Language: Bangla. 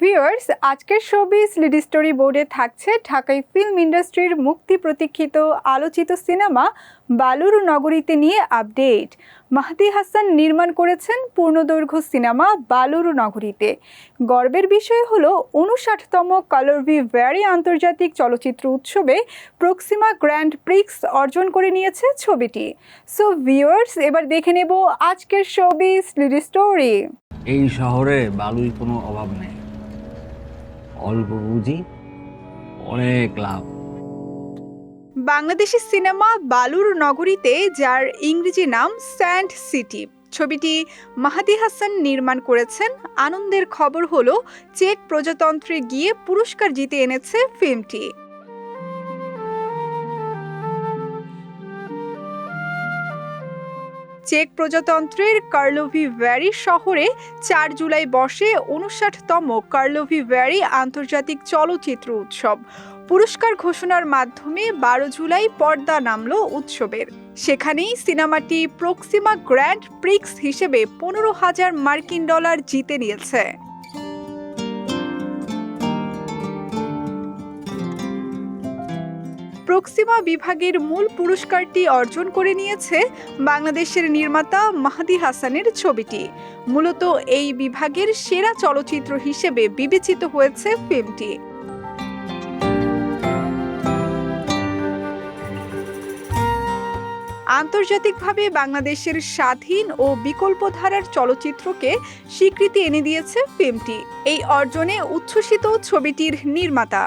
ভিউয়ার্স আজকের শোবিজ লিড স্টোরি বোর্ডে থাকছে ঢাকাই ফিল্ম ইন্ডাস্ট্রির মুক্তি প্রতীক্ষিত আলোচিত সিনেমা বালুর নগরীতে নিয়ে আপডেট মাহদি হাসান নির্মাণ করেছেন পূর্ণদৈর্ঘ্য সিনেমা বালুর নগরীতে। গর্বের বিষয় হলো উনষাটতম কালার ভি ভ্যারি আন্তর্জাতিক চলচ্চিত্র উৎসবে প্রক্সিমা গ্র্যান্ড প্রিক্স অর্জন করে নিয়েছে ছবিটি। সো ভিউয়ার্স এবার দেখে নেব আজকের শোবিজ লিড স্টোরি এই শহরে বালুর কোনো অভাব নেই। অল্প বুঝি অনেক লাভ। বাংলাদেশি সিনেমা বালুর নগরীতে, যার ইংরেজি নাম স্যান্ড সিটি, ছবিটি মাহাদি হাসান নির্মাণ করেছেন। আনন্দের খবর হলো, চেক প্রজাতন্ত্রে গিয়ে পুরস্কার জিতে এনেছে ফিল্মটি। চেক প্রজাতন্ত্রের কার্লোভি ভ্যারি শহরে চার জুলাই বসে উনষাটতম কার্লোভি ভ্যারি আন্তর্জাতিক চলচ্চিত্র উৎসব। পুরস্কার ঘোষণার মাধ্যমে বারো জুলাই পর্দা নামল উৎসবের। সেখানেই সিনেমাটি প্রক্সিমা গ্র্যান্ড প্রিক্স হিসেবে পনেরো হাজার মার্কিন ডলার জিতে নিয়েছে। প্রক্সিমা বিভাগের মূল পুরস্কারটি অর্জন করে নিয়েছে বাংলাদেশের নির্মাতা মাহাদি হাসানের ছবিটি। মূলত এই বিভাগের সেরা চলচ্চিত্র হিসেবে বিবেচিত হয়েছে ফিল্মটি। আন্তর্জাতিকভাবে বাংলাদেশের স্বাধীন ও বিকল্পধারার চলচ্চিত্রকে স্বীকৃতি এনে দিয়েছে ফিল্মটি। এই অর্জনে উচ্ছ্বসিত ছবিটির নির্মাতা।